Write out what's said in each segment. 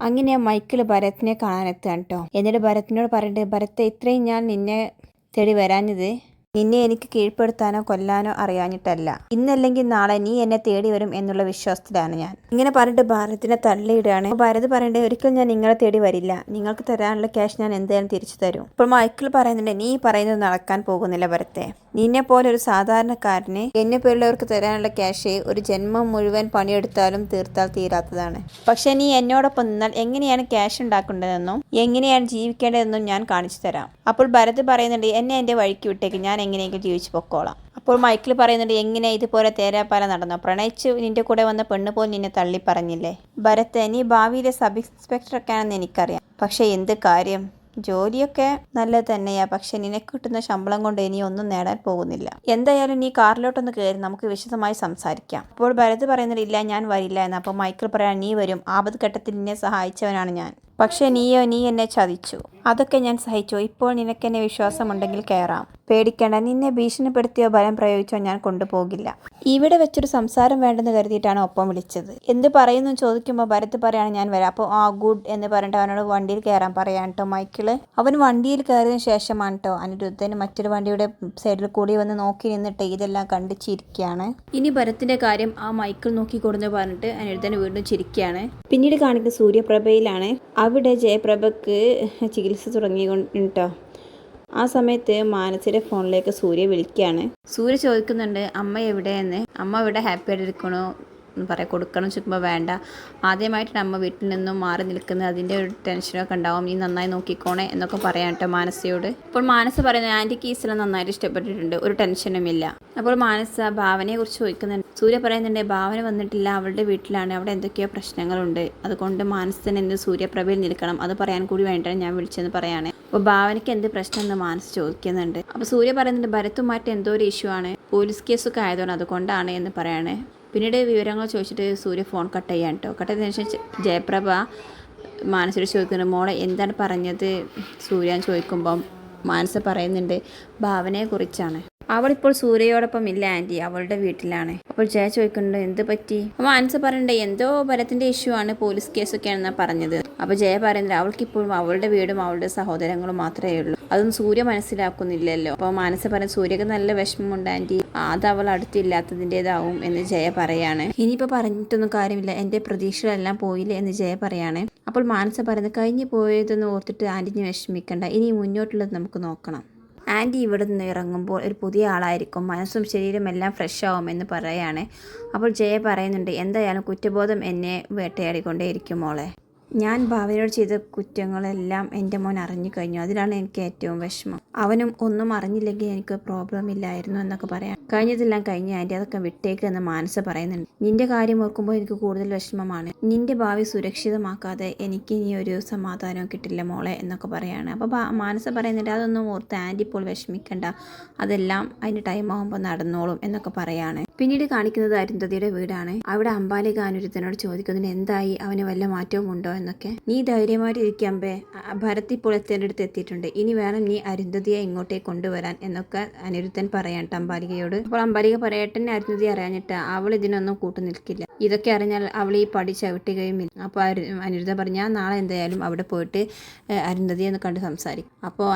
അങ്ങനെ മൈക്കിൾ ഭരത്തിനെ കാണാനെത്തുകയാണ് കേട്ടോ എന്നിട്ട് ഭരത്തിനോട് പറഞ്ഞിട്ട് ഭരത്തെ ഇത്രയും ഞാൻ നിന്നെ തേടി വരാഞ്ഞത് നിന്നെ എനിക്ക് കീഴ്പ്പെടുത്താനോ കൊല്ലാനോ അറിയാഞ്ഞിട്ടല്ല. ഇന്നല്ലെങ്കിൽ നാളെ നീ എന്നെ തേടി വരും എന്നുള്ള വിശ്വാസത്തിലാണ് ഞാൻ. ഇങ്ങനെ പറഞ്ഞിട്ട് ഭാരതിനെ തള്ളിയിടുകയാണ്. ഭാരത് പറയണ്ടേ ഒരിക്കലും ഞാൻ നിങ്ങളെ തേടി വരില്ല. നിങ്ങൾക്ക് തരാനുള്ള ക്യാഷ് ഞാൻ എന്തായാലും തിരിച്ചു തരും. ഇപ്പോൾ മൈക്കിൾ പറയുന്നുണ്ട് നീ പറയുന്നത് നടക്കാൻ പോകുന്നില്ല ഭരത്തെ നിന്നെ പോലെ ഒരു സാധാരണക്കാരന് എന്നെ പോലുള്ളവർക്ക് തരാനുള്ള ക്യാഷ് ഒരു ജന്മം മുഴുവൻ പണിയെടുത്താലും തീർത്താൽ തീരാത്തതാണ്. പക്ഷെ നീ എന്നോടൊപ്പം നിന്നാൽ എങ്ങനെയാണ് ക്യാഷ് ഉണ്ടാക്കേണ്ടതെന്നും എങ്ങനെയാണ് ജീവിക്കേണ്ടതെന്നും ഞാൻ കാണിച്ചു തരാം. അപ്പോൾ ഭരത് പറയുന്നുണ്ട് എന്നെ എന്റെ വഴിക്ക് വിട്ടേക്ക്. ഞാൻ എങ്ങനെയെങ്കിലും ജീവിച്ചു പൊക്കോളാം. അപ്പോൾ മൈക്കിൾ പറയുന്നുണ്ട് എങ്ങനെ ഇതുപോലെ തേരാപ്പാല നടന്നോ? പ്രണയിച്ചു നിന്റെ കൂടെ വന്ന പെണ്ണ് പോലും നിന്നെ തള്ളി പറഞ്ഞില്ലേ ഭരത് നീ ഭാവിയിലെ സബ് ഇൻസ്പെക്ടറൊക്കെയാണെന്ന് എനിക്കറിയാം. പക്ഷേ എന്ത് കാര്യം? ജോലിയൊക്കെ നല്ലത് തന്നെയാ. പക്ഷെ നിനക്ക് കിട്ടുന്ന ശമ്പളം കൊണ്ട് ഇനി ഒന്നും നേടാൻ പോകുന്നില്ല. എന്തായാലും നീ കാറിലോട്ടൊന്ന് കയറി നമുക്ക് വിശദമായി സംസാരിക്കാം. അപ്പോൾ ഭരത് പറയുന്നില്ല ഞാൻ വരില്ല എന്ന്. അപ്പോൾ മൈക്കിൾ പറയാൻ നീ വരും. ആപത് ഘട്ടത്തിൽ നിന്നെ സഹായിച്ചവനാണ് ഞാൻ. പക്ഷേ നീയോ നീ എന്നെ ചതിച്ചു. അതൊക്കെ ഞാൻ സഹിച്ചു. ഇപ്പോൾ നിനക്കെന്നെ വിശ്വാസമുണ്ടെങ്കിൽ കയറാം. പേടിക്കേണ്ട. നിന്നെ ഭീഷണിപ്പെടുത്തിയോ ബലം പ്രയോഗിച്ചോ ഞാൻ കൊണ്ടുപോകില്ല. ഇവിടെ വെച്ചൊരു സംസാരം വേണ്ടെന്ന് കരുതിയിട്ടാണ് ഒപ്പം വിളിച്ചത്. എന്ത് പറയുന്നു ചോദിക്കുമ്പോൾ ഭരത് പറയാണ് ഞാൻ വരാം. അപ്പോൾ ആ ഗുഡ് എന്ന് പറഞ്ഞിട്ട് അവനോട് വണ്ടിയിൽ കയറാൻ പറയാൻ കേട്ടോ മൈക്കിൾ. അവൻ വണ്ടിയിൽ കയറിയ ശേഷമാണ് കേട്ടോ അനിരുദ്ധന് മറ്റൊരു വണ്ടിയുടെ സൈഡിൽ കൂടി വന്ന് നോക്കി നിന്നിട്ട് ഇതെല്ലാം കണ്ട് ചിരിക്കുകയാണ് ഇനി ഭരത്തിന്റെ കാര്യം ആ മൈക്കിൾ നോക്കി കൊടുന്ന് പറഞ്ഞിട്ട് അനിരുദ്ധൻ വീണ്ടും ചിരിക്കുകയാണ് പിന്നീട് കാണിക്കുന്ന സൂര്യപ്രഭയിലാണ് അവിടെ ജയപ്രഭക്ക് ചികിത്സ തുടങ്ങിക്കൊണ്ടിട്ടോ ആ സമയത്ത് മാനസിയുടെ ഫോണിലേക്ക് സൂര്യ വിളിക്കുകയാണ് സൂര്യ ചോദിക്കുന്നുണ്ട് അമ്മ എവിടെയെന്ന്? അമ്മ ഇവിടെ ഹാപ്പി ആയിട്ടിരിക്കണോ എന്ന് പറയാം. കൊടുക്കണം ചോദിക്കുമ്പോൾ വേണ്ട. ആദ്യമായിട്ടാണ് അമ്മ വീട്ടിൽ നിന്നും മാറി നിൽക്കുന്നത്. അതിന്റെ ഒരു ടെൻഷനൊക്കെ ഉണ്ടാവും. നീ നന്നായി നോക്കിക്കോണേ എന്നൊക്കെ പറയാം കേട്ടോ മാനസയോട്. ഇപ്പോൾ മാനസ പറയുന്നത് ആന്റി കീസെല്ലാം നന്നായിട്ട് ഇഷ്ടപ്പെട്ടിട്ടുണ്ട്. ഒരു ടെൻഷനുമില്ല അപ്പോൾ മാനസ ഭാവനയെ കുറിച്ച് ചോദിക്കുന്നുണ്ട്. സൂര്യ പറയുന്നുണ്ട് ഭാവന വന്നിട്ടില്ല. അവളുടെ വീട്ടിലാണ്. അവിടെ എന്തൊക്കെയോ പ്രശ്നങ്ങളുണ്ട്. അതുകൊണ്ട് മാനസത്തിന് എന്ത് സൂര്യപ്രഭയിൽ നിൽക്കണം. അത് പറയാൻ കൂടി വേണ്ടിയിട്ടാണ് ഞാൻ വിളിച്ചെന്ന് പറയാണ്. അപ്പോൾ ഭാവനയ്ക്ക് എന്ത് പ്രശ്നം എന്ന് മാനസ് ചോദിക്കുന്നുണ്ട്. അപ്പോൾ സൂര്യ പറയുന്നുണ്ട് ഭരത്തുമായിട്ട് എന്തോ ഒരു ഇഷ്യൂ ആണ്. പോലീസ് കേസൊക്കെ ആയതുകൊണ്ട് അതുകൊണ്ടാണ് എന്ന് പറയണേ. പിന്നീട് വിവരങ്ങൾ ചോദിച്ചിട്ട് സൂര്യ ഫോൺ കട്ട് ചെയ്യാൻ കേട്ടോ കട്ട് ചെയ്തതിനു ശേഷം ജയപ്രഭ മാനസോട് ചോദിക്കുന്നുണ്ട് മോളെ എന്താണ് പറഞ്ഞത്? സൂര്യൻ ചോദിക്കുമ്പം മാനസ പറയുന്നുണ്ട് ഭാവനയെക്കുറിച്ചാണ് അവളിപ്പോൾ സൂര്യയോടൊപ്പം ഇല്ല ആന്റി. അവളുടെ വീട്ടിലാണ്. അപ്പോൾ ജയ ചോദിക്കുന്നുണ്ട് എന്ത് പറ്റി? അപ്പോൾ ആൻസർ പറയണ്ടേ എന്തോ ഭരത്തിന്റെ ഇഷ്യൂ ആണ് പോലീസ് കേസൊക്കെയാണെന്ന് പറഞ്ഞത്. അപ്പോൾ ജയ പറയുന്നത് അവൾക്കിപ്പോഴും അവളുടെ വീടും അവളുടെ സഹോദരങ്ങളും മാത്രമേ ഉള്ളൂ. അതൊന്നും സൂര്യ മനസ്സിലാക്കുന്നില്ലല്ലോ. അപ്പോൾ മാനസ പറയും സൂര്യക്ക് നല്ല വിഷമമുണ്ട് ആന്റി. അത് അവൾ അടുത്തില്ലാത്തതിന്റെതാവും എന്ന് ജയ പറയാണ്. ഇനിയിപ്പോൾ പറഞ്ഞിട്ടൊന്നും കാര്യമില്ല. എന്റെ പ്രതീക്ഷകളെല്ലാം പോയില്ലേ എന്ന് ജയ പറയാണ്. അപ്പോൾ മാനസ പറയുന്നത് കഴിഞ്ഞു പോയതെന്ന് ഓർത്തിട്ട് ആന്റിനെ വിഷമിക്കണ്ട. ഇനി മുന്നോട്ടുള്ളത് നമുക്ക് നോക്കണം. ആന്റി ഇവിടെ നിന്ന് ഇറങ്ങുമ്പോൾ ഒരു പുതിയ ആളായിരിക്കും. മനസ്സും ശരീരം എല്ലാം ഫ്രഷ് ആവുമെന്ന് പറയുകയാണ് അപ്പോൾ ജയ പറയുന്നുണ്ട് എന്തായാലും കുറ്റബോധം എന്നെ വേട്ടയാടിക്കൊണ്ടേയിരിക്കും മോളെ. ഞാൻ ഭാവനയോട് ചെയ്ത കുറ്റങ്ങളെല്ലാം എന്റെ മോൻ അറിഞ്ഞു കഴിഞ്ഞു. അതിലാണ് എനിക്ക് ഏറ്റവും വിഷമം. അവനും ഒന്നും അറിഞ്ഞില്ലെങ്കിൽ എനിക്ക് പ്രോബ്ലം ഇല്ലായിരുന്നു എന്നൊക്കെ പറയാം. കഴിഞ്ഞതെല്ലാം കഴിഞ്ഞ് ആന്റി അതൊക്കെ വിട്ടേക്ക് എന്ന് മാനസ പറയുന്നുണ്ട്. നിന്റെ കാര്യം ഓർക്കുമ്പോൾ എനിക്ക് കൂടുതൽ വിഷമമാണ്. നിന്റെ ഭാവി സുരക്ഷിതമാക്കാതെ എനിക്ക് ഇനി ഒരു സമാധാനവും കിട്ടില്ല മോളെ എന്നൊക്കെ പറയാണ്. അപ്പോൾ മാനസ പറയുന്നുണ്ട് അതൊന്നും ഓർത്ത് ആന്റി ഇപ്പോൾ വിഷമിക്കണ്ട. അതെല്ലാം അതിന്റെ ടൈം ആകുമ്പോൾ നടന്നോളും എന്നൊക്കെ പറയാണ്. പിന്നീട് കാണിക്കുന്നത് അരുന്ധതിയുടെ വീടാണ്. അവിടെ അമ്പാലി അനുരുദ്ധനോട് ചോദിക്കുന്നതിന് എന്തായി? അവന് വല്ല മാറ്റവും ഉണ്ടോ? എന്നൊക്കെ. നീ ധൈര്യമായിട്ട് ഇരിക്കാമ്പേ ഭരത് ഇപ്പോൾ എത്തേന്റെ അടുത്ത് എത്തിയിട്ടുണ്ട്. ഇനി വേണം നീ അരുന്ധതിയെ ഇങ്ങോട്ടേ കൊണ്ടുവരാൻ എന്നൊക്കെ അനിരുദ്ധൻ പറയാൻ അമ്പാലികയോട്. അപ്പോൾ അമ്പാലിക പറയട്ടെ അരുന്ധതി അറിയാഞ്ഞിട്ട്. അവൾ ഇതിനൊന്നും കൂട്ടു നിൽക്കില്ല. ഇതൊക്കെ അറിഞ്ഞാൽ അവൾ ഈ പടി ചവിട്ടുകയും ഇല്ല. അപ്പോൾ അനിരുദ്ധ പറഞ്ഞു നാളെ എന്തായാലും അവിടെ പോയിട്ട് അരുന്ധതി ഒന്ന് കണ്ട് സംസാരിക്കും. അപ്പോൾ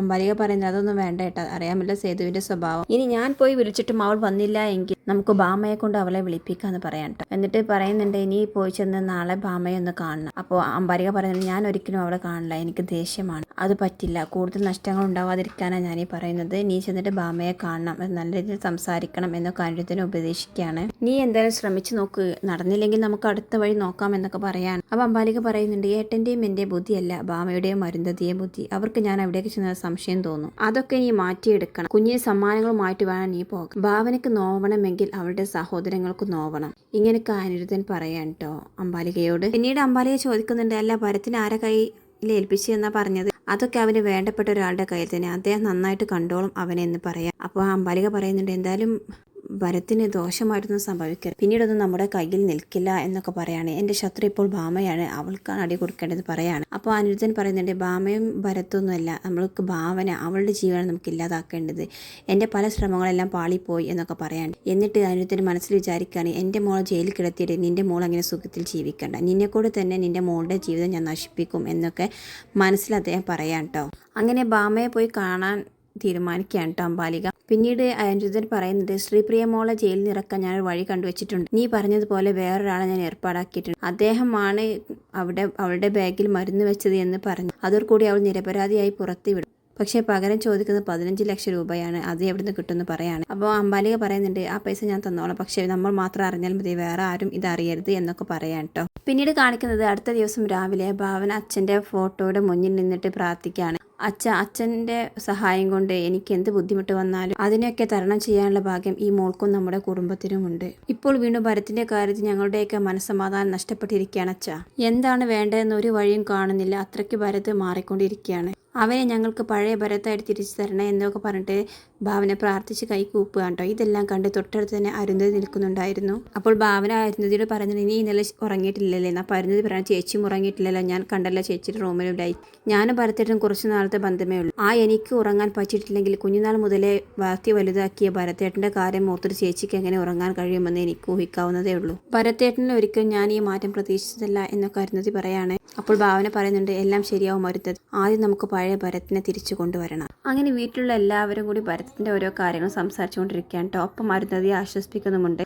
അമ്പാലിക പറയുന്നത് അതൊന്നും വേണ്ട കേട്ടോ അറിയാമല്ലോ സേതുവിന്റെ സ്വഭാവം. ഇനി ഞാൻ പോയി വിളിച്ചിട്ടും അവൾ വന്നില്ല എങ്കിൽ നമുക്ക് ബാമയെ കൊണ്ട് അവളെ വിളിപ്പിക്കാന്ന് പറയാൻ കേട്ടോ എന്നിട്ട് പറയുന്നുണ്ട് ഇനി പോയി ചെന്ന് നാളെ ബാമയെ ഒന്ന് കാണണം. അപ്പോൾ അംബാരിക പറയുന്നത് ഞാൻ ഒരിക്കലും അവളെ കാണില്ല എനിക്ക് ദേഷ്യമാണ്. അത് പറ്റില്ല. കൂടുതൽ നഷ്ടങ്ങൾ ഉണ്ടാവാതിരിക്കാനാണ് ഞാനീ പറയുന്നത്. നീ ചെന്നിട്ട് ബാമയെ കാണണം. നല്ല രീതിയിൽ സംസാരിക്കണം എന്നൊക്കെ അനുജത്തിനെ ഉപദേശിക്കുകയാണ്. നീ എന്തായാലും ശ്രമിച്ചു നോക്ക്. നടന്നില്ലെങ്കിൽ നമുക്ക് അടുത്ത വഴി നോക്കാം എന്നൊക്കെ പറയാണ്. അപ്പോൾ അമ്പാലിക പറയുന്നുണ്ട് ഏട്ടന്റെയും എന്റെ ബുദ്ധിയല്ല ബാമയുടെയും അരുന്ധതിയെയും ബുദ്ധി. അവർക്ക് ഞാൻ അവിടേക്ക് ചെന്ന സംശയം തോന്നും. അതൊക്കെ നീ മാറ്റിയെടുക്കണം. കുഞ്ഞിന് സമ്മാനങ്ങളുമായിട്ട് വേണം നീ പോകാം ഭാവനയ്ക്ക് നോവണമെങ്കിൽ അവളുടെ സഹോദരങ്ങൾക്ക് നോവണം. ഇങ്ങനെയൊക്കെ അനിരുദ്ധൻ പറയാൻ കേട്ടോ അമ്പാലികയോട്. പിന്നീട് അമ്പാലിക ചോദിക്കുന്നുണ്ട് അല്ല ഭരത്തിന് ആരെ കയ്യിൽ ഏൽപ്പിച്ചു എന്നാ പറഞ്ഞത്? അതൊക്കെ അവന് വേണ്ടപ്പെട്ട ഒരാളുടെ കയ്യിൽ തന്നെ. അദ്ദേഹം നന്നായിട്ട് കണ്ടോളും അവനെ എന്ന് പറയാം. അപ്പോൾ അമ്പാലിക പറയുന്നുണ്ട് എന്തായാലും ഭരത്തിന് ദോഷമായിട്ടൊന്നും സംഭവിക്കരുത്. പിന്നീടൊന്നും നമ്മുടെ കയ്യിൽ നിൽക്കില്ല എന്നൊക്കെ പറയാണ്. എന്റെ ശത്രു ഇപ്പോൾ ഭാമയാണ്. അവൾക്കാണ് അടി കൊടുക്കേണ്ടത് പറയാണ്. അപ്പോൾ അനിരുദ്ധൻ പറയുന്നുണ്ട് ഭാമയും ഭരത്തൊന്നുമല്ല. നമ്മൾക്ക് ഭാവന അവളുടെ ജീവനാണ് നമുക്ക് ഇല്ലാതാക്കേണ്ടത്. എന്റെ പല ശ്രമങ്ങളെല്ലാം പാളിപ്പോയി എന്നൊക്കെ പറയാണ്. എന്നിട്ട് അനിരുദ്ധൻ മനസ്സിൽ വിചാരിക്കുകയാണ് എന്റെ മോളെ ജയിലിൽ കിടത്തിയിട്ട് നിന്റെ മോൾ അങ്ങനെ സുഖത്തിൽ ജീവിക്കണ്ട? നിന്നെ കൂടെ തന്നെ നിന്റെ മോളുടെ ജീവിതം ഞാൻ നശിപ്പിക്കും എന്നൊക്കെ മനസ്സിൽ അദ്ദേഹം പറയാം കേട്ടോ. അങ്ങനെ ഭാമയെ പോയി കാണാൻ തീരുമാനിക്കുകയാണ് കേട്ടോ അമ്പാലിക പിന്നീട് അനിരുദ്ധൻ പറയുന്നത് ശ്രീപ്രിയ മോളെ ജയിലിൽ നിറക്കാൻ ഞാൻ വഴി കണ്ടുവച്ചിട്ടുണ്ട്. നീ പറഞ്ഞതുപോലെ വേറൊരാളെ ഞാൻ ഏർപ്പാടാക്കിയിട്ടുണ്ട്. അദ്ദേഹമാണ് അവിടെ അവളുടെ ബാഗിൽ മരുന്ന് വെച്ചത് എന്ന് പറഞ്ഞു. അതോടുകൂടി അവൾ നിരപരാധിയായി പുറത്തു വിടും പക്ഷേ പകരം ചോദിക്കുന്നത് പതിനഞ്ച് ലക്ഷം രൂപയാണ്. അത് എവിടെ നിന്ന് കിട്ടുമെന്ന് പറയാണ്. അപ്പോൾ അമ്പാലിക പറയുന്നുണ്ട് ആ പൈസ ഞാൻ തന്നോളാം. പക്ഷേ നമ്മൾ മാത്രം അറിഞ്ഞാൽ മതി വേറെ ആരും ഇതറിയരുത് എന്നൊക്കെ പറയാം കേട്ടോ. പിന്നീട് കാണിക്കുന്നത് അടുത്ത ദിവസം രാവിലെ ഭാവന അച്ഛന്റെ ഫോട്ടോയുടെ മുന്നിൽ നിന്നിട്ട് പ്രാർത്ഥിക്കുകയാണ്. അച്ഛ അച്ഛന്റെ സഹായം കൊണ്ട് എനിക്ക് എന്ത് ബുദ്ധിമുട്ട് വന്നാലും അതിനെയൊക്കെ തരണം ചെയ്യാനുള്ള ഭാഗ്യം ഈ മോൾക്കും നമ്മുടെ കുടുംബത്തിനുമുണ്ട്. ഇപ്പോൾ വീണ്ടും ഭരത്തിന്റെ കാര്യത്തിൽ ഞങ്ങളുടെയൊക്കെ മനസ്സമാധാനം നഷ്ടപ്പെട്ടിരിക്കുകയാണ് അച്ഛ. എന്താണ് വേണ്ടതെന്ന് ഒരു വഴിയും കാണുന്നില്ല. അത്രയ്ക്ക് ഭരത് മാറിക്കൊണ്ടിരിക്കുകയാണ്. അവനെ ഞങ്ങൾക്ക് പഴയ ഭരത്തായിട്ട് തിരിച്ചു തരണേ എന്നൊക്കെ പറഞ്ഞിട്ട് ഭാവന പ്രാർത്ഥിച്ച് കൈ കൂപ്പുക കേട്ടോ ഇതെല്ലാം കണ്ട് തൊട്ടടുത്ത് തന്നെ അരുന്ധതി നിൽക്കുന്നുണ്ടായിരുന്നു. അപ്പോൾ ഭാവന അരുന്ധതിയോട് പറഞ്ഞത് ഇനി ഇന്നലെ ഉറങ്ങിയിട്ടില്ലല്ലേ? അപ്പോൾ അരുന്ധതി പറഞ്ഞ ചേച്ചിയും ഉറങ്ങിയിട്ടില്ലല്ലോ. ഞാൻ കണ്ടല്ലോ ചേച്ചിയുടെ റൂമിലും ലൈ ഞാനും ഭരത്തേട്ടും കുറച്ച് നാളത്തെ ബന്ധമേ ഉള്ളൂ. ആ എനിക്ക് ഉറങ്ങാൻ പറ്റിയിട്ടില്ലെങ്കിൽ കുഞ്ഞുനാൾ മുതലേ വളർത്തി വലുതാക്കിയ ഭരത്തേട്ടന്റെ കാര്യം ഓർത്തൊരു ചേച്ചിക്ക് എങ്ങനെ ഉറങ്ങാൻ കഴിയുമെന്ന് എനിക്ക് ഊഹിക്കാവുന്നതേ ഉള്ളൂ. ഭരത്തേട്ടനെ ഒരിക്കലും ഞാൻ ഈ മാറ്റം പ്രതീക്ഷിച്ചതല്ല എന്നൊക്കെ അരുന്ധതി പറയാണ്. അപ്പോൾ ഭാവന പറയുന്നുണ്ട് എല്ലാം ശരിയാവും അരുന്ധതി. ആദ്യം നമുക്ക് പഴയ ഭരത്തിനെ തിരിച്ചു കൊണ്ടുവരണം. അങ്ങനെ വീട്ടിലുള്ള എല്ലാവരും കൂടി ഭരത്തിന്റെ ഓരോ കാര്യങ്ങൾ സംസാരിച്ചുകൊണ്ടിരിക്കുകയാണ്. ടോപ്പം ഒപ്പം അരുന്ധതിയെ ആശ്വസിപ്പിക്കുന്നുമുണ്ട്.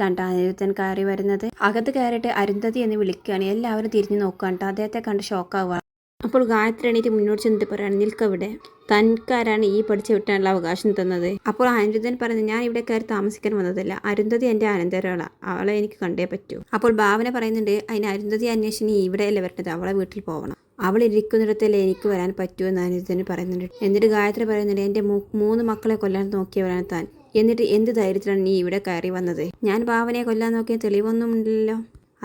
കണ്ട അനിരുദ്ധൻ കയറി വരുന്നത്. അകത്ത് കയറിയിട്ട് അരുന്ധതി എന്ന് വിളിക്കുകയാണ്. എല്ലാവരും തിരിഞ്ഞു നോക്കുകയാണ്. അദ്ദേഹത്തെ കണ്ട് ഷോക്കാവുക അപ്പോൾ ഗായത്രി എണീറ്റ് മുന്നോട്ട് ചെന്നിട്ട് പറയാണ് നിൽക്കവിടെ. തനിക്കാരാണ് ഈ പഠിച്ചു വിട്ടാനുള്ള അവകാശം തന്നത്. അപ്പോൾ അനിരുദ്ധൻ പറഞ്ഞു ഞാൻ ഇവിടെ കയറി താമസിക്കാൻ വന്നതല്ല. അരുന്ധതി എന്റെ അനന്തരവളാണ് അവളെ എനിക്ക് കണ്ടേ പറ്റൂ. അപ്പോൾ ഭാവന പറയുന്നുണ്ട് അതിന് അരുന്ധതി അന്വേഷണി ഇവിടെയല്ലേ വരേണ്ടത്? അവളെ വീട്ടിൽ പോകണം അവൾ ഇരിക്കുന്നിടത്തല്ലേ എനിക്ക് വരാൻ പറ്റൂ എന്ന് അനിരുദ്ധന് പറയുന്നുണ്ട്. എന്നിട്ട് ഗായത്രി പറയുന്നുണ്ട് എന്റെ മൂന്ന് മക്കളെ കൊല്ലാൻ നോക്കിയവരാണ് താൻ. എന്നിട്ട് എന്ത് ധൈര്യത്തിലാണ് നീ ഇവിടെ കയറി വന്നത്? ഞാൻ ഭാവനയെ കൊല്ലാൻ നോക്കിയ തെളിവൊന്നും ഉണ്ടല്ലോ.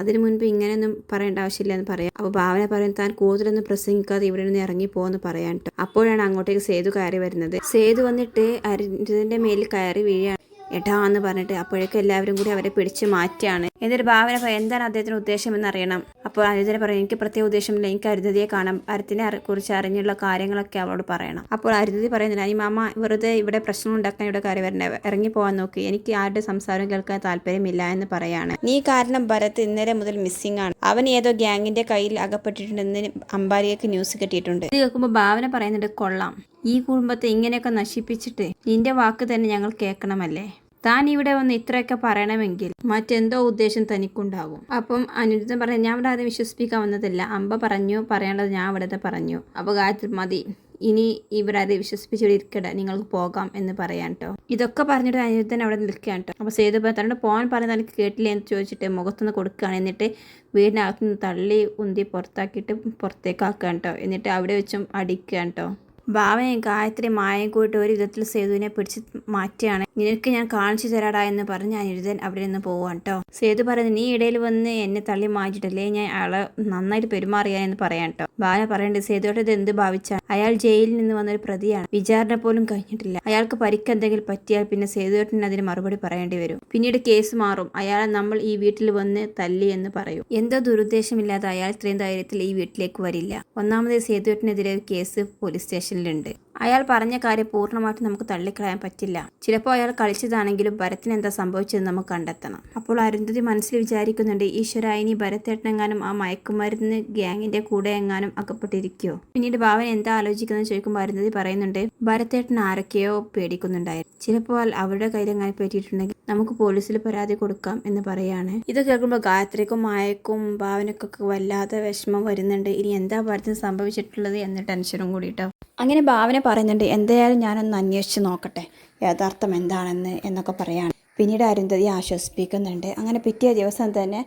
അതിനു മുൻപ് ഇങ്ങനെയൊന്നും പറയേണ്ട ആവശ്യമില്ല എന്ന് പറയാം. അപ്പോൾ ഭാവന പറയും താൻ കൂടുതലൊന്നും പ്രസംഗിക്കാതെ ഇവിടെ നിന്ന് ഇറങ്ങി പോകുമെന്ന് പറയാൻ. അപ്പോഴാണ് അങ്ങോട്ടേക്ക് സേതു കയറി വരുന്നത്. സേതു വന്നിട്ട് അരിന്റെ മേലിൽ കയറി വീഴാണ്. എടാ എന്ന് പറഞ്ഞിട്ട് അപ്പോഴേക്കും എല്ലാവരും കൂടി അവരെ പിടിച്ച് മാറ്റിയാണ് എന്നിട്ട് ഭാവന എന്താണ് അദ്ദേഹത്തിന് ഉദ്ദേശം എന്ന് അറിയണം. അപ്പോൾ അനിതനെ പറയും എനിക്ക് പ്രത്യേക ഉദ്ദേശമില്ല. എനിക്ക് അരുന്ധതിയെ കാണാം. അരുത്തിനെ കുറിച്ച് അറിഞ്ഞുള്ള കാര്യങ്ങളൊക്കെ അവളോട് പറയണം. അപ്പോൾ അരുന്ധതി പറയുന്നില്ല ഈ മാമ വെറുതെ ഇവിടെ പ്രശ്നം ഉണ്ടാക്കാൻ ഇവിടെ കാര്യം വരണ്ട. ഇറങ്ങി പോകാൻ നോക്കി. എനിക്ക് ആരുടെ സംസാരം കേൾക്കാൻ താല്പര്യമില്ല എന്ന് പറയാണ്. നീ കാരണം ഭരത് ഇന്നലെ മുതൽ മിസ്സിംഗ് ആണ്. അവൻ ഏതോ ഗ്യാങ്ങിന്റെ കയ്യിൽ അകപ്പെട്ടിട്ടുണ്ടെന്ന് അമ്പാരിയൊക്കെ ന്യൂസ് കിട്ടിയിട്ടുണ്ട്. ഇത് കേൾക്കുമ്പോൾ ഭാവന പറയുന്നുണ്ട് കൊള്ളാം. ഈ കുടുംബത്തെ ഇങ്ങനെയൊക്കെ നശിപ്പിച്ചിട്ട് നിന്റെ വാക്ക് തന്നെ ഞങ്ങൾ കേൾക്കണമല്ലേ? താൻ ഇവിടെ വന്ന് ഇത്രയൊക്കെ പറയണമെങ്കിൽ മറ്റെന്തോ ഉദ്ദേശം തനിക്കുണ്ടാകും. അപ്പം അനിരുദ്ധൻ പറഞ്ഞു ഞാൻ ഇവിടെ ആദ്യം വിശ്വസിപ്പിക്കാൻ വന്നതല്ല. അമ്പ പറഞ്ഞു പറയേണ്ടത് ഞാൻ ഇവിടുത്തെ പറഞ്ഞു. അപ്പോൾ ഗായത്രി മതി. ഇനി ഇവരാരെ വിശ്വസിപ്പിച്ചിവിടെ ഇരിക്കട്ടെ നിങ്ങൾക്ക് പോകാം എന്ന് പറയാൻ കേട്ടോ ഇതൊക്കെ പറഞ്ഞിട്ട് അനിരുദ്ധൻ അവിടെ നിൽക്കുകയാണ് കേട്ടോ അപ്പോൾ സേതു തന്നോട് പോകാൻ പറഞ്ഞാൽ എനിക്ക് കേട്ടില്ല? എന്ന് ചോദിച്ചിട്ട് മുഖത്തുനിന്ന് കൊടുക്കുകയാണ്. എന്നിട്ട് വീടിനകത്തുനിന്ന് തള്ളി ഉന്തി പുറത്താക്കിയിട്ട് പുറത്തേക്കാക്കുകയാണ് കേട്ടോ എന്നിട്ട് അവിടെ വെച്ചും അടിക്കുകയാണ് കേട്ടോ ഭാവനയും ഗായത്രി മായയും കൂട്ട് ഒരു വിധത്തിൽ സേതുവിനെ പിടിച്ച് മാറ്റിയാണ് നിനക്ക് ഞാൻ കാണിച്ചു തരാടാ എന്ന് പറഞ്ഞ് അനിരുദ്ധൻ അവിടെ നിന്ന് പോവാൻ കേട്ടോ സേതു പറയുന്നത് നീ ഇടയിൽ വന്ന് എന്നെ തള്ളി മാറ്റിട്ടല്ലേ ഞാൻ അയാളെ നന്നായിട്ട് പെരുമാറിയാ എന്ന് പറയാൻ കേട്ടോ ഭാവന പറയേണ്ടത് സേതുവോട്ട് ഇത് എന്ത് ഭാവിച്ചാണ് അയാൾ ജയിലിൽ നിന്ന് വന്ന ഒരു പ്രതിയാണ്. വിചാരണ പോലും കഴിഞ്ഞിട്ടില്ല. അയാൾക്ക് പരിക്ക് എന്തെങ്കിലും പറ്റിയാൽ പിന്നെ സേതുവേട്ടന് അതിന് മറുപടി പറയേണ്ടി വരും. പിന്നീട് കേസ് മാറും. അയാളെ നമ്മൾ ഈ വീട്ടിൽ വന്ന് തല്ലി എന്ന് പറയും. എന്തോ ദുരുദ്ദേശമില്ലാതെ അയാൾ ഇത്രയും ധൈര്യത്തിൽ ഈ വീട്ടിലേക്ക് വരില്ല. ഒന്നാമത് സേതുവേട്ടനെതിരെ കേസ് പോലീസ് സ്റ്റേഷനിലുണ്ട് അയാൾ പറഞ്ഞ കാര്യം പൂർണമായിട്ട് നമുക്ക് തള്ളിക്കളയാൻ പറ്റില്ല. ചിലപ്പോൾ അയാൾ കളിച്ചതാണെങ്കിലും ഭരത്തിന് എന്താ സംഭവിച്ചതെന്ന് നമുക്ക് കണ്ടെത്തണം. അപ്പോൾ അരുന്ധതി മനസ്സിൽ വിചാരിക്കുന്നുണ്ട് ഈശ്വര ഇനി ഭരത്തേട്ടനെങ്ങാനും ആ മയക്കുമരുന്ന് ഗ്യാങ്ങിന്റെ കൂടെ എങ്ങാനും അകപ്പെട്ടിരിക്കോ പിന്നീട് ഭാവൻ എന്താ ആലോചിക്കുന്നത് ചോദിക്കുമ്പോൾ അരുന്ധതി പറയുന്നുണ്ട് ഭരത്തേട്ടൻ ആരൊക്കെയോ പേടിക്കുന്നുണ്ടായിരുന്നു ചിലപ്പോൾ അവരുടെ കയ്യിലെങ്ങാനും പറ്റിയിട്ടുണ്ടെങ്കിൽ നമുക്ക് പോലീസിൽ പരാതി കൊടുക്കാം എന്ന് പറയാണ്. ഇത് കേൾക്കുമ്പോൾ ഗായത്രിക്കും മായക്കും ഭാവനക്കൊക്കെ വല്ലാതെ വിഷമം വരുന്നുണ്ട്. ഇനി എന്താ ഭരത്തിന് സംഭവിച്ചിട്ടുള്ളത് എന്ന ടെൻഷനും കൂടിയിട്ടോ അങ്ങനെ ഭാവന പറയുന്നുണ്ട് എന്തായാലും ഞാനൊന്ന് അന്വേഷിച്ച് നോക്കട്ടെ. യഥാർത്ഥം എന്താണെന്ന് എന്നൊക്കെ പറയാണ്. പിന്നീട് അരുന്ധതി ആശ്വസിപ്പിക്കുന്നുണ്ട്. അങ്ങനെ പിറ്റേ ദിവസം തന്നെ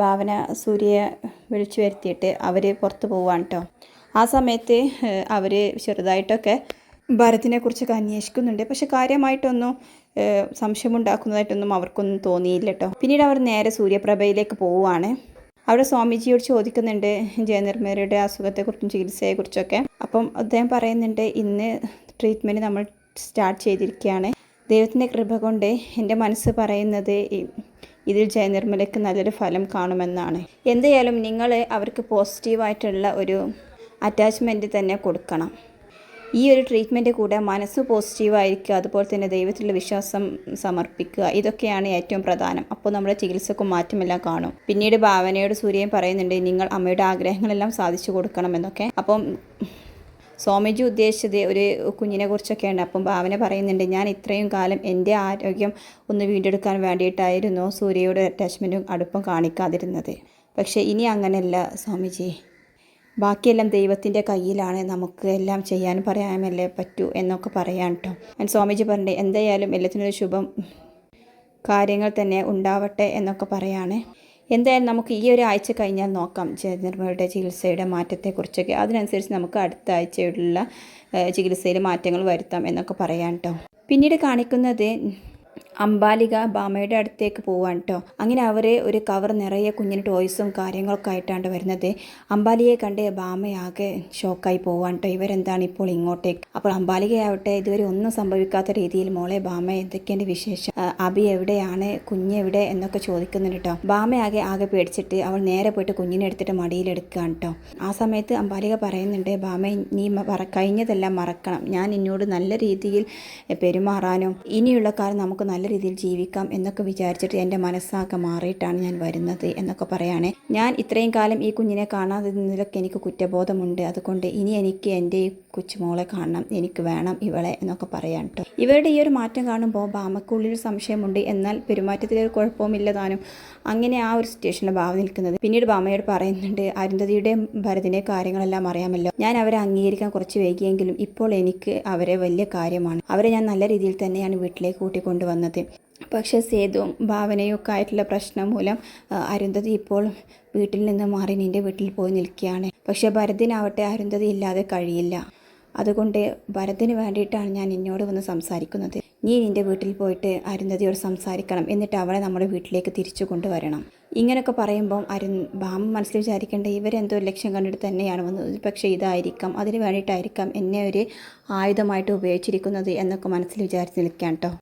ഭാവന സൂര്യയെ വിളിച്ചു വരുത്തിയിട്ട് അവർ പുറത്ത് പോവാണ് കേട്ടോ ആ സമയത്ത് അവർ ചെറുതായിട്ടൊക്കെ ഭരത്തിനെ കുറിച്ചൊക്കെ അന്വേഷിക്കുന്നുണ്ട്. പക്ഷെ കാര്യമായിട്ടൊന്നും സംശയമുണ്ടാക്കുന്നതായിട്ടൊന്നും അവർക്കൊന്നും തോന്നിയില്ല കേട്ടോ പിന്നീട് അവർ നേരെ സൂര്യപ്രഭയിലേക്ക് പോവുകയാണ് അവിടെ സ്വാമിജിയോട് ചോദിക്കുന്നുണ്ട് ജയനിർമ്മയുടെ അസുഖത്തെക്കുറിച്ചും ചികിത്സയെക്കുറിച്ചൊക്കെ അപ്പം അദ്ദേഹം പറയുന്നുണ്ട് ഇന്ന് ട്രീറ്റ്മെന്റ് നമ്മൾ സ്റ്റാർട്ട് ചെയ്തിരിക്കുകയാണ്. ദൈവത്തിന്റെ കൃപ കൊണ്ട് എന്റെ മനസ്സ് പറയുന്നത് ഇതിൽ ജയനിർമ്മലയ്ക്ക് നല്ലൊരു ഫലം കാണുമെന്നാണ്. എന്തായാലും നിങ്ങൾ അവർക്ക് പോസിറ്റീവായിട്ടുള്ള ഒരു അറ്റാച്ച്മെന്റ് തന്നെ കൊടുക്കണം. ഈ ഒരു ട്രീറ്റ്മെന്റ് കൂടെ മനസ്സ് പോസിറ്റീവായിരിക്കുക അതുപോലെ തന്നെ ദൈവത്തിലുള്ള വിശ്വാസം സമർപ്പിക്കുക ഇതൊക്കെയാണ് ഏറ്റവും പ്രധാനം. അപ്പോൾ നമ്മുടെ ചികിത്സക്കും മാറ്റമെല്ലാം കാണും. പിന്നീട് ഭാവനയോട് സൂര്യൻ പറയുന്നുണ്ട് നിങ്ങൾ അമ്മയുടെ ആഗ്രഹങ്ങളെല്ലാം സാധിച്ചു കൊടുക്കണമെന്നൊക്കെ അപ്പം സ്വാമിജി ഉദ്ദേശിച്ചത് ഒരു കുഞ്ഞിനെ കുറിച്ചൊക്കെയാണ് അപ്പം ഭാവന പറയുന്നുണ്ട് ഞാൻ ഇത്രയും കാലം എന്റെ ആരോഗ്യം ഒന്ന് വീണ്ടെടുക്കാൻ വേണ്ടിയിട്ടായിരുന്നു സൂര്യയോട് അറ്റാച്ച്മെന്റും അടുപ്പം കാണിക്കാതിരുന്നത്. പക്ഷേ ഇനി അങ്ങനെയല്ല സ്വാമിജി. ബാക്കിയെല്ലാം ദൈവത്തിന്റെ കയ്യിലാണ്. നമുക്ക് എല്ലാം ചെയ്യാൻ പറയാമല്ലേ പറ്റൂ എന്നൊക്കെ പറയാൻ കേട്ടോ ഞാൻ സ്വാമിജി പറഞ്ഞിട്ട് എന്തായാലും എല്ലാത്തിനൊരു ശുഭം കാര്യങ്ങൾ തന്നെ ഉണ്ടാവട്ടെ എന്നൊക്കെ പറയാണ്. എന്തായാലും നമുക്ക് ഈ ഒരു ആഴ്ച കഴിഞ്ഞാൽ നോക്കാം. ജയനിർമ്മയുടെ ചികിത്സയുടെ മാറ്റത്തെക്കുറിച്ചൊക്കെ. അതിനനുസരിച്ച് നമുക്ക് അടുത്ത ആഴ്ചയുള്ള ചികിത്സയിൽ മാറ്റങ്ങൾ വരുത്താം എന്നൊക്കെ പറയാം കേട്ടോ. പിന്നീട് കാണിക്കുന്നത് അംബാലിക ബാമയുടെ അടുത്തേക്ക് പോവാണ് കേട്ടോ അങ്ങനെ അവരെ ഒരു കവർ നിറയെ കുഞ്ഞിന് ടോയ്സും കാര്യങ്ങളൊക്കെ ആയിട്ടാണ് വരുന്നത്. അംബാലിയെ കണ്ട് ബാമയാകെ ഷോക്കായി പോവാണ് കേട്ടോ ഇവരെന്താണ് ഇപ്പോൾ ഇങ്ങോട്ടേക്ക്? അപ്പോൾ അംബാലികയാവട്ടെ ഇതുവരെ ഒന്നും സംഭവിക്കാത്ത രീതിയിൽ മോളെ ബാമ എന്തൊക്കെയാണ് വിശേഷം? അബി എവിടെയാണ്? കുഞ്ഞ് എവിടെ? എന്നൊക്കെ ചോദിക്കുന്നുണ്ട് കേട്ടോ ബാമയാകെ ആകെ പേടിച്ചിട്ട് അവൾ നേരെ പോയിട്ട് കുഞ്ഞിനെ എടുത്തിട്ട് മടിയിലെടുക്കുകയാണ് കേട്ടോ ആ സമയത്ത് അംബാലിക പറയുന്നുണ്ട് ബാമ നീ മ- പറ കഴിഞ്ഞതെല്ലാം മറക്കണം. ഞാൻ എന്നോട് നല്ല രീതിയിൽ പെരുമാറാനും ഇനിയുള്ള കാലം നമുക്ക് നല്ല രീതിയിൽ ജീവിക്കാം എന്നൊക്കെ വിചാരിച്ചിട്ട് എന്റെ മനസ്സാകെ മാറിയിട്ടാണ് ഞാൻ വരുന്നത് എന്നൊക്കെ പറയുകയാണേ ഞാൻ ഇത്രയും കാലം ഈ കുഞ്ഞിനെ കാണാതിരുന്നതിലൊക്കെ എനിക്ക് കുറ്റബോധമുണ്ട്. അതുകൊണ്ട് ഇനി എനിക്ക് എന്റെ ഈ കൊച്ചുമോളെ കാണണം എനിക്ക് വേണം ഇവളെ എന്നൊക്കെ പറയാൻ കേട്ടോ ഇവരുടെ ഈ ഒരു മാറ്റം കാണുമ്പോൾ ബാമക്കുള്ളിൽ സംശയമുണ്ട്. എന്നാൽ പെരുമാറ്റത്തിൽ ഒരു കുഴപ്പവുമില്ല താനും. അങ്ങനെ ആ ഒരു സിറ്റുവേഷനിൽ ഭാവ നിൽക്കുന്നത്. പിന്നീട് ബാമയോട് പറയുന്നുണ്ട് അരുന്ധതിയുടെ ഭരതിന്റെ കാര്യങ്ങളെല്ലാം അറിയാമല്ലോ. ഞാൻ അവരെ അംഗീകരിക്കാൻ കുറച്ച് വൈകിയെങ്കിലും ഇപ്പോൾ എനിക്ക് അവരെ വലിയ കാര്യമാണ്. അവരെ ഞാൻ നല്ല രീതിയിൽ തന്നെയാണ് വീട്ടിലേക്ക് കൂട്ടിക്കൊണ്ടുവന്നത്. പക്ഷേ സേതുവും ഭാവനയൊക്കെ ആയിട്ടുള്ള പ്രശ്നം മൂലം അരുന്ധതി ഇപ്പോൾ വീട്ടിൽ നിന്ന് മാറി നിന്റെ വീട്ടിൽ പോയി നിൽക്കുകയാണ്. പക്ഷെ ഭരതിനാവട്ടെ അരുന്ധതി ഇല്ലാതെ കഴിയില്ല. അതുകൊണ്ട് ഭരതിന് വേണ്ടിയിട്ടാണ് ഞാൻ നിന്നോട് വന്ന് സംസാരിക്കുന്നത്. നീ നിന്റെ വീട്ടിൽ പോയിട്ട് അരുന്ധതിയോട് സംസാരിക്കണം. എന്നിട്ട് അവളെ നമ്മുടെ വീട്ടിലേക്ക് തിരിച്ചു കൊണ്ടുവരണം. ഇങ്ങനെയൊക്കെ പറയുമ്പോൾ അരു ഭാമ മനസ്സിൽ വിചാരിക്കേണ്ട ഇവരെന്തോ ലക്ഷ്യം കണ്ടിട്ട് തന്നെയാണ് വന്നത്. പക്ഷേ ഇതായിരിക്കാം. അതിന് വേണ്ടിയിട്ടായിരിക്കാം എന്നെ ഒരു ആയുധമായിട്ട് ഉപയോഗിച്ചിരിക്കുന്നത് എന്നൊക്കെ മനസ്സിൽ വിചാരിച്ച് നിൽക്കാം കേട്ടോ